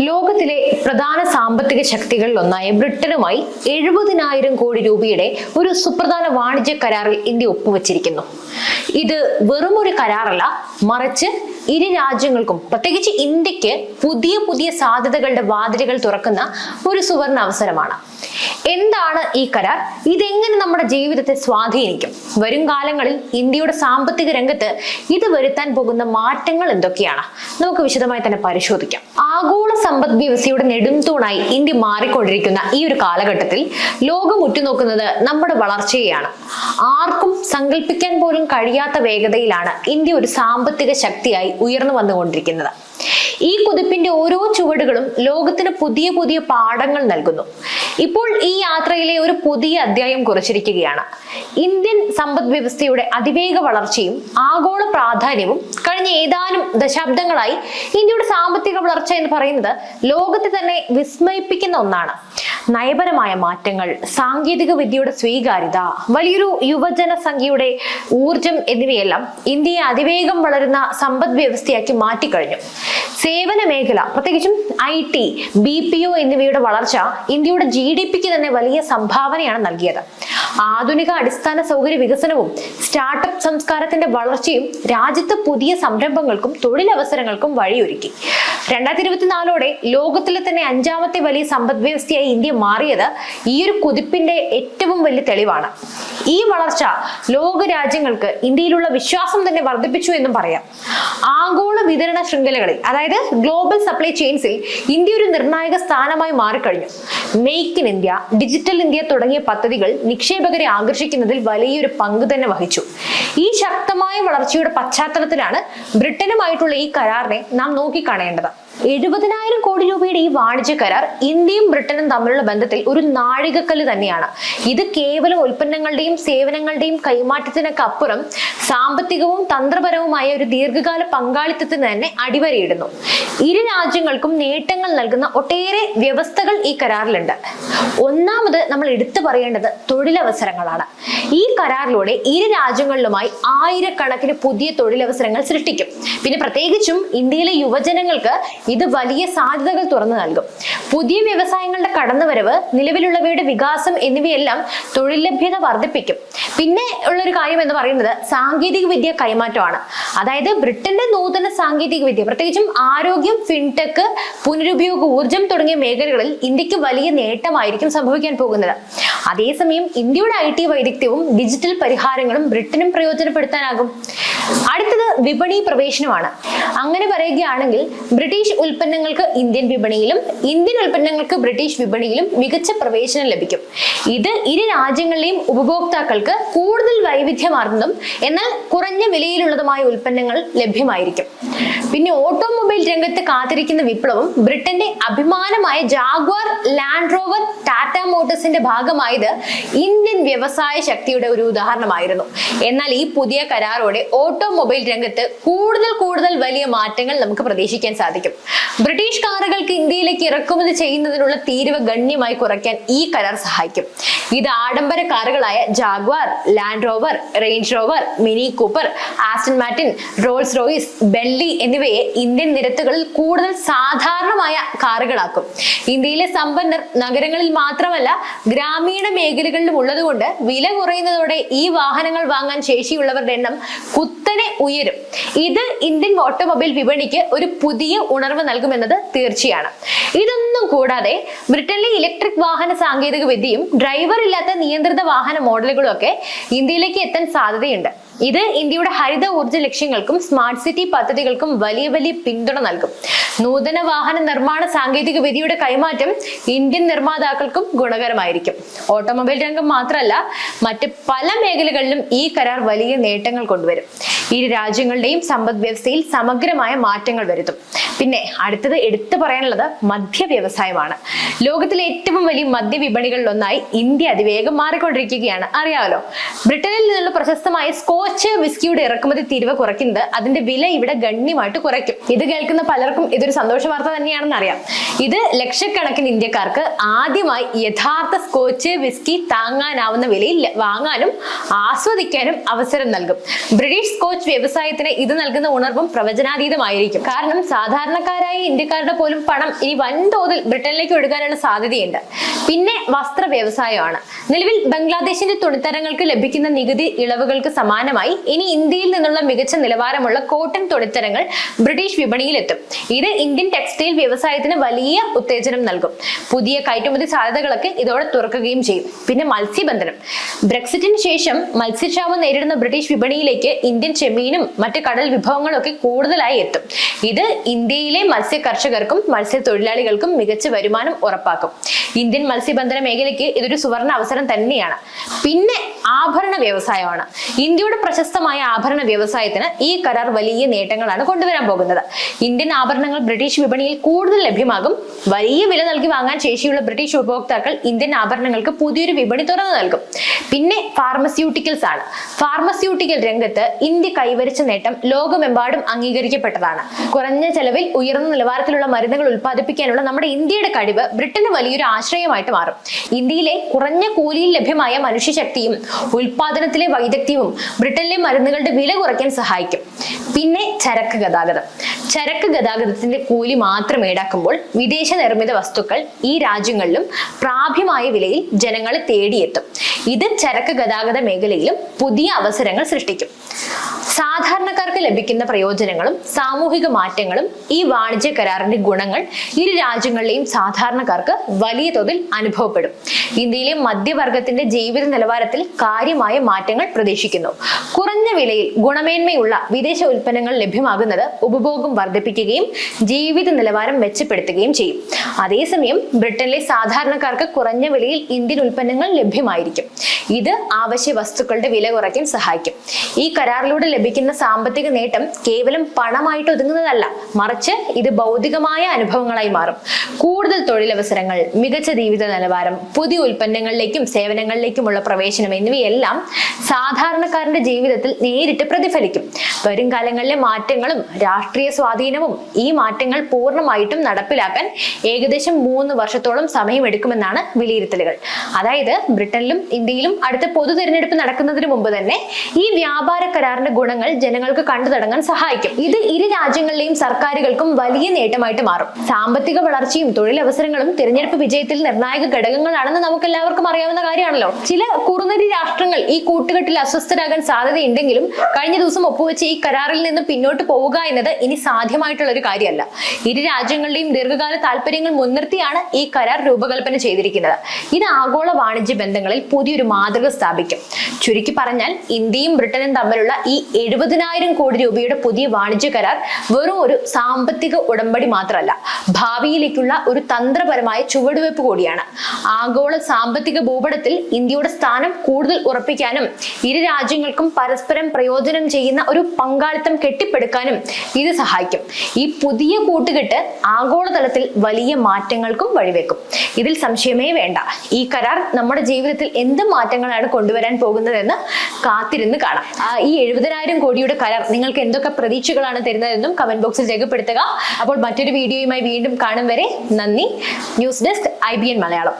ലോകത്തിലെ പ്രധാന സാമ്പത്തിക ശക്തികളിൽ ഒന്നായ ബ്രിട്ടനുമായി എഴുപതിനായിരം കോടി രൂപയുടെ ഒരു സുപ്രധാന വാണിജ്യ കരാറിൽ ഇന്ത്യ ഒപ്പുവച്ചിരിക്കുന്നു. ഇത് വെറും ഒരു കരാറല്ല മറിച്ച് ഇരു രാജ്യങ്ങൾക്കും പ്രത്യേകിച്ച് ഇന്ത്യയ്ക്ക് പുതിയ പുതിയ സാധ്യതകളുടെ വാതിലുകൾ തുറക്കുന്ന ഒരു സുവർണ അവസരമാണ്. എന്താണ് ഈ കരാർ? ഇതെങ്ങനെ നമ്മുടെ ജീവിതത്തെ സ്വാധീനിക്കും? വരും കാലങ്ങളിൽ ഇന്ത്യയുടെ സാമ്പത്തിക രംഗത്ത് ഇത് വരുത്താൻ പോകുന്ന മാറ്റങ്ങൾ എന്തൊക്കെയാണ്? നമുക്ക് വിശദമായി തന്നെ പരിശോധിക്കാം. ആഗോള സമ്പദ് വ്യവസ്ഥയുടെ നെടുംതൂണായി ഇന്ത്യ മാറിക്കൊണ്ടിരിക്കുന്ന ഈ ഒരു കാലഘട്ടത്തിൽ ലോകം ഉറ്റുനോക്കുന്നത് നമ്മുടെ വളർച്ചയെയാണ്. ആർക്കും സങ്കല്പിക്കാൻ പോലും കഴിയാത്ത വേഗതയിലാണ് ഇന്ത്യ ഒരു സാമ്പത്തിക ശക്തിയായി ഉയർന്നു വന്നുകൊണ്ടിരിക്കുന്നത്. ഈ കുതിപ്പിന്റെ ഓരോ ചുവടുകളും ലോകത്തിന് പുതിയ പുതിയ പാഠങ്ങൾ നൽകുന്നു. ഇപ്പോൾ ഈ യാത്രയിലെ ഒരു പുതിയ അധ്യായം കുറിച്ചിരിക്കുകയാണ്. ഇന്ത്യൻ സമ്പദ് വ്യവസ്ഥയുടെ അതിവേഗ വളർച്ചയും ആഗോള പ്രാധാന്യവും കഴിഞ്ഞ ഏതാനും ദശാബ്ദങ്ങളായി ഇന്ത്യയുടെ സാമ്പത്തിക വളർച്ച എന്ന് പറയുന്നത് ലോകത്തെ തന്നെ വിസ്മയിപ്പിക്കുന്ന ഒന്നാണ്. നയപരമായ മാറ്റങ്ങൾ സാങ്കേതിക വിദ്യയുടെ സ്വീകാര്യത വലിയൊരു യുവജന സംഖ്യയുടെ ഊർജം എന്നിവയെല്ലാം ഇന്ത്യയെ അതിവേഗം വളരുന്ന സമ്പദ് വ്യവസ്ഥയാക്കി മാറ്റിക്കഴിഞ്ഞു. സേവന മേഖല പ്രത്യേകിച്ചും I T B P O എന്നിവയുടെ വളർച്ച ഇന്ത്യയുടെ ജി ഡി പിക്ക് തന്നെ വലിയ സംഭാവനയാണ് നൽകിയത്. ആധുനിക അടിസ്ഥാന സൗകര്യ വികസനവും സ്റ്റാർട്ടപ്പ് സംസ്കാരത്തിന്റെ വളർച്ചയും രാജ്യത്ത് പുതിയ സംരംഭങ്ങൾക്കും തൊഴിലവസരങ്ങൾക്കും വഴിയൊരുക്കി. രണ്ടായിരത്തി ഇരുപത്തിനാലോടെ ലോകത്തിലെ തന്നെ അഞ്ചാമത്തെ വലിയ സമ്പദ് വ്യവസ്ഥയായി ഇന്ത്യ മാറിയത് ഈ ഒരു കുതിപ്പിന്റെ ഏറ്റവും വലിയ തെളിവാണ്. ഈ വളർച്ച ലോക രാജ്യങ്ങൾക്ക് ഇന്ത്യയിലുള്ള വിശ്വാസം തന്നെ വർദ്ധിപ്പിച്ചു എന്നും പറയാം. ആഗോള വിതരണ ശൃംഖലകളിൽ അതായത് ഗ്ലോബൽ സപ്ലൈ ചെയിൻസിൽ ഇന്ത്യ ഒരു നിർണായക സ്ഥാനമായി മാറിക്കഴിഞ്ഞു. Make in India digital India തുടങ്ങിയ പദ്ധതികൾ നിക്ഷേപകരെ ആകർഷിക്കുന്നതിൽ വലിയൊരു പങ്ക് തന്നെ വഹിച്ചു. ഈ ശക്തമായ വളർച്ചയുടെ പശ്ചാത്തലത്തിലാണ് ബ്രിട്ടനുമായിട്ടുള്ള ഈ കരാറിനെ നാം നോക്കിക്കാണേണ്ടത്. എഴുപതിനായിരം കോടി രൂപയുടെ ഈ വാണിജ്യ കരാർ ഇന്ത്യയും ബ്രിട്ടനും തമ്മിലുള്ള ബന്ധത്തിൽ ഒരു നാഴികക്കല്ല് തന്നെയാണ്. ഇത് കേവലം ഉൽപ്പന്നങ്ങളുടെയും സേവനങ്ങളുടെയും കൈമാറ്റത്തിനൊക്കെ അപ്പുറം സാമ്പത്തികവും തന്ത്രപരവുമായ ഒരു ദീർഘകാല പങ്കാളിത്തത്തിന് തന്നെ അടിവരയിടുന്നു. ഇരു രാജ്യങ്ങൾക്കും നേട്ടങ്ങൾ നൽകുന്ന ഒട്ടേറെ വ്യവസ്ഥകൾ ഈ കരാറിലുണ്ട്. ഒന്നാമത് നമ്മൾ എടുത്തു പറയേണ്ടത് തൊഴിലവസരങ്ങളാണ്. ഈ കരാറിലൂടെ ഇരു രാജ്യങ്ങളിലുമായി ആയിരക്കണക്കിന് പുതിയ തൊഴിലവസരങ്ങൾ സൃഷ്ടിക്കും. പിന്നെ പ്രത്യേകിച്ചും ഇന്ത്യയിലെ യുവജനങ്ങൾക്ക് ഇത് വലിയ സാധ്യതകൾ തുറന്നു നൽകും. പുതിയ വ്യവസായങ്ങളുടെ കടന്നുവരവ് നിലവിലുള്ളവയുടെ വികാസം എന്നിവയെല്ലാം തൊഴിൽ ലഭ്യത വർദ്ധിപ്പിക്കും. പിന്നെ ഉള്ളൊരു കാര്യം എന്ന് പറയുന്നത് സാങ്കേതിക വിദ്യ കൈമാറ്റമാണ്. അതായത് ബ്രിട്ടന്റെ നൂതന സാങ്കേതിക വിദ്യ പ്രത്യേകിച്ചും ആരോഗ്യം ഫിൻടെക് പുനരുപയോഗ ഊർജം തുടങ്ങിയ മേഖലകളിൽ ഇന്ത്യയ്ക്ക് വലിയ നേട്ടമായിരിക്കും സംഭവിക്കാൻ പോകുന്നത്. അതേസമയം ഇന്ത്യയുടെ ഐ ടി വൈദഗ്ധ്യവും ഡിജിറ്റൽ പരിഹാരങ്ങളും ബ്രിട്ടനും പ്രയോജനപ്പെടുത്താനാകും. അടുത്തത് വിപണി പ്രവേശനമാണ്. അങ്ങനെ പറയുകയാണെങ്കിൽ ബ്രിട്ടീഷ് ഉൽപ്പന്നങ്ങൾക്ക് ഇന്ത്യൻ വിപണിയിലും ഇന്ത്യൻ ഉൽപ്പന്നങ്ങൾക്ക് ബ്രിട്ടീഷ് വിപണിയിലും മികച്ച പ്രവേശനം ലഭിക്കും. ഇത് ഇരു രാജ്യങ്ങളിലെയും ഉപഭോക്താക്കൾക്ക് കൂടുതൽ വൈവിധ്യമാർന്നതും എന്നാൽ കുറഞ്ഞ വിലയിലുള്ളതുമായ ഉൽപ്പന്നങ്ങൾ ലഭ്യമായിരിക്കും. പിന്നെ ഓട്ടോമൊബൈൽ രംഗത്ത് കാത്തിരിക്കുന്ന വിപ്ലവം ബ്രിട്ടന്റെ അഭിമാനമായ ജാഗ്വാർ ലാൻഡ് റോവർ ടാറ്റ മോട്ടോഴ്സിന്റെ ഭാഗമായത് ഇന്ത്യൻ വ്യവസായ ശക്തിയുടെ ഒരു ഉദാഹരണമായിരുന്നു. എന്നാൽ ഈ പുതിയ കരാറോടെ ഓട്ടോമൊബൈൽ രംഗത്ത് കൂടുതൽ കൂടുതൽ വലിയ മാറ്റങ്ങൾ നമുക്ക് പ്രതീക്ഷിക്കാൻ സാധിക്കും. ബ്രിട്ടീഷ് കാറുകൾക്ക് ഇന്ത്യയിലേക്ക് ഇറക്കുമതി ചെയ്യുന്നതിനുള്ള തീരുവ ഗണ്യമായി കുറയ്ക്കാൻ ഈ കരാർ സഹായിക്കും. ഇത് ആഡംബര കാറുകളായ Jaguar Land Rover Range Rover Mini Cooper Aston Martin Rolls Royce Bentley എന്നിവയെ ഇന്ത്യൻ നിരത്തുകളിൽ കൂടുതൽ സാധാരണമായ കാറുകളാക്കും. ഇന്ത്യയിലെ സമ്പന്നർ നഗരങ്ങളിൽ മാത്രമല്ല ഗ്രാമീണ മേഖലകളിലും ഉള്ളതുകൊണ്ട് വില കുറയുന്നതോടെ ഈ വാഹനങ്ങൾ വാങ്ങാൻ ശേഷിയുള്ളവരുടെ എണ്ണം കുത്തനെ ഉയരും. ഇത് ഇന്ത്യൻ ഓട്ടോമൊബൈൽ വിപണിക്ക് ഒരു പുതിയ ഉണർവ് നൽകുമെന്നത് തീർച്ചയാണ്. ഇതൊന്നും കൂടാതെ ബ്രിട്ടനിലെ ഇലക്ട്രിക് വാഹന സാങ്കേതിക വിദ്യയും ഡ്രൈവർ ഇല്ലാത്ത നിയന്ത്രിത വാഹന മോഡലുകളും ഒക്കെ ഇന്ത്യയിലേക്ക് എത്താൻ സാധ്യതയുണ്ട്. ഇത് ഇന്ത്യയുടെ ഹരിത ഊർജ ലക്ഷ്യങ്ങൾക്കും സ്മാർട്ട് സിറ്റി പദ്ധതികൾക്കും വലിയ വലിയ പിന്തുണ നൽകും. നൂതന വാഹന നിർമ്മാണ സാങ്കേതിക വിദ്യയുടെ കൈമാറ്റം ഇന്ത്യൻ നിർമ്മാതാക്കൾക്കും ഗുണകരമായിരിക്കും. ഓട്ടോമൊബൈൽ രംഗം മാത്രമല്ല മറ്റ് പല മേഖലകളിലും ഈ കരാർ വലിയ നേട്ടങ്ങൾ കൊണ്ടുവരും. ഇരു രാജ്യങ്ങളുടെയും സമ്പദ് വ്യവസ്ഥയിൽ സമഗ്രമായ മാറ്റങ്ങൾ വരുത്തും. പിന്നെ അടുത്തത് എടുത്തു പറയാനുള്ളത് മദ്യ വ്യവസായമാണ്. ലോകത്തിലെ ഏറ്റവും വലിയ മദ്യ വിപണികളിലൊന്നായി ഇന്ത്യ അതിവേഗം മാറിക്കൊണ്ടിരിക്കുകയാണ്. അറിയാമല്ലോ ബ്രിട്ടനിൽ നിന്നുള്ള പ്രശസ്തമായ സ്കോച്ച് സ്കോച്ച് വിസ്കിയുടെ ഇറക്കുമതി തീരുവ കുറയ്ക്കുന്നത് അതിന്റെ വില ഇവിടെ ഗണ്യമായിട്ട് കുറയ്ക്കും. ഇത് കേൾക്കുന്ന പലർക്കും ഇതൊരു സന്തോഷ വാർത്ത തന്നെയാണെന്ന് അറിയാം. ഇത് ലക്ഷക്കണക്കിന് ഇന്ത്യക്കാർക്ക് ആദ്യമായി യഥാർത്ഥ സ്കോച്ച് വിസ്കി താങ്ങാനാവുന്ന വിലയിൽ വാങ്ങാനും ആസ്വദിക്കാനും അവസരം നൽകും. ബ്രിട്ടീഷ് സ്കോച്ച് വ്യവസായത്തിന് ഇത് നൽകുന്ന ഉണർവും പ്രവചനാതീതമായിരിക്കും. കാരണം സാധാരണക്കാരായ ഇന്ത്യക്കാരുടെ പോലും പണം ഇനി വൻതോതിൽ ബ്രിട്ടനിലേക്ക് ഒഴുകാനുള്ള സാധ്യതയുണ്ട്. പിന്നെ വസ്ത്ര വ്യവസായമാണ്. നിലവിൽ ബംഗ്ലാദേശിന്റെ തുണിത്തരങ്ങൾക്ക് ലഭിക്കുന്ന നികുതി ഇളവുകൾക്ക് സമാനമായി ഇനി ഇന്ത്യയിൽ നിന്നുള്ള മികച്ച നിലവാരമുള്ള കോട്ടൺ തുണിത്തരങ്ങൾ ബ്രിട്ടീഷ് വിപണിയിലെത്തും. ഇത് ഇന്ത്യൻ ടെക്സ്റ്റൈൽ വ്യവസായത്തിന് വലിയ ഉത്തേജനം നൽകും. പുതിയ കയറ്റുമതി സാധ്യതകളൊക്കെ ഇതോടെ തുറക്കുകയും ചെയ്യും. പിന്നെ മത്സ്യബന്ധനം. ബ്രെക്സിറ്റിന് ശേഷം മത്സ്യക്ഷാമം നേരിടുന്ന ബ്രിട്ടീഷ് വിപണിയിലേക്ക് ഇന്ത്യൻ ചെമ്മീനും മറ്റ് കടൽ വിഭവങ്ങളും ഒക്കെ കൂടുതലായി എത്തും. ഇത് ഇന്ത്യയിലെ മത്സ്യ കർഷകർക്കും മത്സ്യ തൊഴിലാളികൾക്കും മികച്ച വരുമാനം ഉറപ്പാക്കും. ഇന്ത്യൻ മത്സ്യബന്ധന മേഖലയ്ക്ക് ഇതൊരു സുവർണ അവസരം തന്നെയാണ്. പിന്നെ ആഭരണ വ്യവസായമാണ്. ഇന്ത്യയുടെ പ്രശസ്തമായ ആഭരണ വ്യവസായത്തിന് ഈ കരാർ വലിയ നേട്ടങ്ങളാണ് കൊണ്ടുവരാൻ പോകുന്നത്. ഇന്ത്യൻ ആഭരണങ്ങൾ ബ്രിട്ടീഷ് വിപണിയിൽ കൂടുതൽ ലഭ്യമാകും. വലിയ വില നൽകി വാങ്ങാൻ ശേഷിയുള്ള ബ്രിട്ടീഷ് ഉപഭോക്താക്കൾ ഇന്ത്യൻ ആഭരണങ്ങൾക്ക് പുതിയൊരു വിപണി തുറന്നു നൽകും. പിന്നെ ഫാർമസ്യൂട്ടിക്കൽസ് ആണ്. ഫാർമസ്യൂട്ടിക്കൽ രംഗത്ത് ഇന്ത്യ കൈവരിച്ച നേട്ടം ലോകമെമ്പാടും അംഗീകരിക്കപ്പെട്ടതാണ്. കുറഞ്ഞ ചെലവിൽ ഉയർന്ന നിലവാരത്തിലുള്ള മരുന്നുകൾ ഉൽപ്പാദിപ്പിക്കാനുള്ള നമ്മുടെ ഇന്ത്യയുടെ കഴിവ് ബ്രിട്ടന് വലിയൊരു ആശ്രയമായിട്ട് മാറും. ഇന്ത്യയിലെ കുറഞ്ഞ കൂലിയിൽ ലഭ്യമായ മനുഷ്യശക്തിയും ഉൽപാദനത്തിലെ വൈദഗ്ധ്യവും ബ്രിട്ടനിലെ മരുന്നുകളുടെ വില കുറയ്ക്കാൻ സഹായിക്കും. പിന്നെ ചരക്ക് ഗതാഗതം. ചരക്ക് ഗതാഗതത്തിന്റെ കൂലി മാത്രം ഈടാക്കുമ്പോൾ വിദേശ നിർമ്മിത വസ്തുക്കൾ ഈ രാജ്യങ്ങളിലും പ്രാപ്യമായ വിലയിൽ ജനങ്ങളെ തേടിയെത്തും. ഇത് ചരക്ക് ഗതാഗത മേഖലയിലും പുതിയ അവസരങ്ങൾ സൃഷ്ടിക്കും. സാധാരണക്കാർക്ക് ലഭിക്കുന്ന പ്രയോജനങ്ങളും സാമൂഹിക മാറ്റങ്ങളും ഈ വാണിജ്യ കരാറിന്റെ ഗുണങ്ങൾ ഇരു രാജ്യങ്ങളിലെയും സാധാരണക്കാർക്ക് വലിയ തോതിൽ അനുഭവപ്പെടും. ഇന്ത്യയിലെ മധ്യവർഗത്തിന്റെ ജീവിത നിലവാരത്തിൽ കാര്യമായ മാറ്റങ്ങൾ പ്രതീക്ഷിക്കുന്നു. കുറഞ്ഞ വിലയിൽ ഗുണമേന്മയുള്ള വിദേശ ഉൽപ്പന്നങ്ങൾ ലഭ്യമാകുന്നത് ഉപഭോഗം വർദ്ധിപ്പിക്കുകയും ജീവിത നിലവാരം മെച്ചപ്പെടുത്തുകയും ചെയ്യും. അതേസമയം ബ്രിട്ടനിലെ സാധാരണക്കാർക്ക് കുറഞ്ഞ വിലയിൽ ഇന്ത്യൻ ഉൽപ്പന്നങ്ങൾ ലഭ്യമായിരിക്കും. ഇത് ആവശ്യ വസ്തുക്കളുടെ വില കുറയ്ക്കാൻ സഹായിക്കും. ഈ കരാറിലൂടെ ലഭിക്കുന്ന സാമ്പത്തിക നേട്ടം കേവലം പണമായിട്ട് ഒതുങ്ങുന്നതല്ല. മറിച്ച് ഇത് ഭൗതികമായ അനുഭവങ്ങളായി മാറും. കൂടുതൽ തൊഴിലവസരങ്ങൾ മികച്ച ജീവിത നിലവാരം പുതിയ ഉൽപ്പന്നങ്ങളിലേക്കും സേവനങ്ങളിലേക്കുമുള്ള പ്രവേശനം എന്നിവയെല്ലാം സാധാരണക്കാരന്റെ ജീവിതത്തിൽ നേരിട്ട് പ്രതിഫലിക്കും. വരും കാലങ്ങളിലെ മാറ്റങ്ങളും രാഷ്ട്രീയ സ്വാധീനവും ഈ മാറ്റങ്ങൾ പൂർണമായിട്ടും നടപ്പിലാക്കാൻ ഏകദേശം മൂന്ന് വർഷത്തോളം സമയമെടുക്കുമെന്നാണ് വിലയിരുത്തലുകൾ. അതായത് ബ്രിട്ടനിലും ഇന്ത്യയിലും അടുത്ത പൊതു തിരഞ്ഞെടുപ്പ് നടക്കുന്നതിന് മുമ്പ് തന്നെ ഈ വ്യാപാര കരാറിന്റെ ഗുണങ്ങൾ ജനങ്ങൾക്ക് കണ്ടു തുടങ്ങാൻ സഹായിക്കും. ഇത് ഇരു രാജ്യങ്ങളിലെയും സർക്കാരുകൾക്കും വലിയ നേട്ടമായിട്ട് മാറും. സാമ്പത്തിക വളർച്ചയും തൊഴിലവസരങ്ങളും തിരഞ്ഞെടുപ്പ് വിജയത്തിൽ നിർണായക ഘടകങ്ങളാണെന്ന് നമുക്ക് എല്ലാവർക്കും അറിയാവുന്ന കാര്യമാണല്ലോ. ചില കുറുനരി രാഷ്ട്രങ്ങൾ ഈ കൂട്ടുകെട്ടിൽ അസ്വസ്ഥരാകാൻ സാധ്യതയുണ്ടെങ്കിലും കഴിഞ്ഞ ദിവസം ഒപ്പുവെച്ച ഈ കരാറിൽ നിന്ന് പിന്നോട്ട് പോവുക എന്നത് ഇനി സാധ്യമായിട്ടുള്ള ഒരു കാര്യമല്ല. ഇരു രാജ്യങ്ങളുടെയും ദീർഘകാല താല്പര്യങ്ങൾ മുൻനിർത്തിയാണ് ഈ കരാർ രൂപകൽപ്പന ചെയ്തിരിക്കുന്നത്. ഇത് ആഗോള വാണിജ്യ ബന്ധങ്ങളിൽ പുതിയൊരു മാതൃക സ്ഥാപിക്കും. ചുരുക്കി പറഞ്ഞാൽ ഇന്ത്യയും ബ്രിട്ടനും തമ്മിലുള്ള ഈ എഴുപതിനായിരം കോടി രൂപയുടെ പുതിയ വാണിജ്യ കരാർ വെറും ഒരു സാമ്പത്തിക ഉടമ്പടി മാത്രമല്ല ഭാവിയിലേക്കുള്ള ഒരു തന്ത്രപരമായ ചുവടുവയ്പ് കൂടിയാണ്. ആഗോള സാമ്പത്തിക ഭൂപടത്തിൽ ഇന്ത്യയുടെ സ്ഥാനം കൂടുതൽ ഉറപ്പിക്കാനും ഇരു രാജ്യങ്ങൾക്കും പരസ്പരം പ്രയോജനം ചെയ്യുന്ന ഒരു പങ്കാളിത്തം കെട്ടിപ്പടുക്കാനും ഇത് സഹായിക്കും. ഈ പുതിയ കൂട്ടുകെട്ട് ആഗോളതലത്തിൽ വലിയ മാറ്റങ്ങൾക്കും വഴിവെക്കും. ഇതിൽ സംശയമേ വേണ്ട. ഈ കരാർ നമ്മുടെ ജീവിതത്തിൽ എന്ത് മാറ്റങ്ങളാണ് കൊണ്ടുവരാൻ പോകുന്നതെന്ന് കാത്തിരുന്ന് കാണാം. ഈ എഴുപതിനായിരം കോടിയുടെ കരാർ നിങ്ങൾക്ക് എന്തൊക്കെ പ്രതീക്ഷകളാണ് തരുന്നതെന്നും കമന്റ് ബോക്സിൽ രേഖപ്പെടുത്തുക. അപ്പോൾ മറ്റൊരു വീഡിയോയുമായി വീണ്ടും കാണും വരെ. നന്ദി. News desk I Malayalam.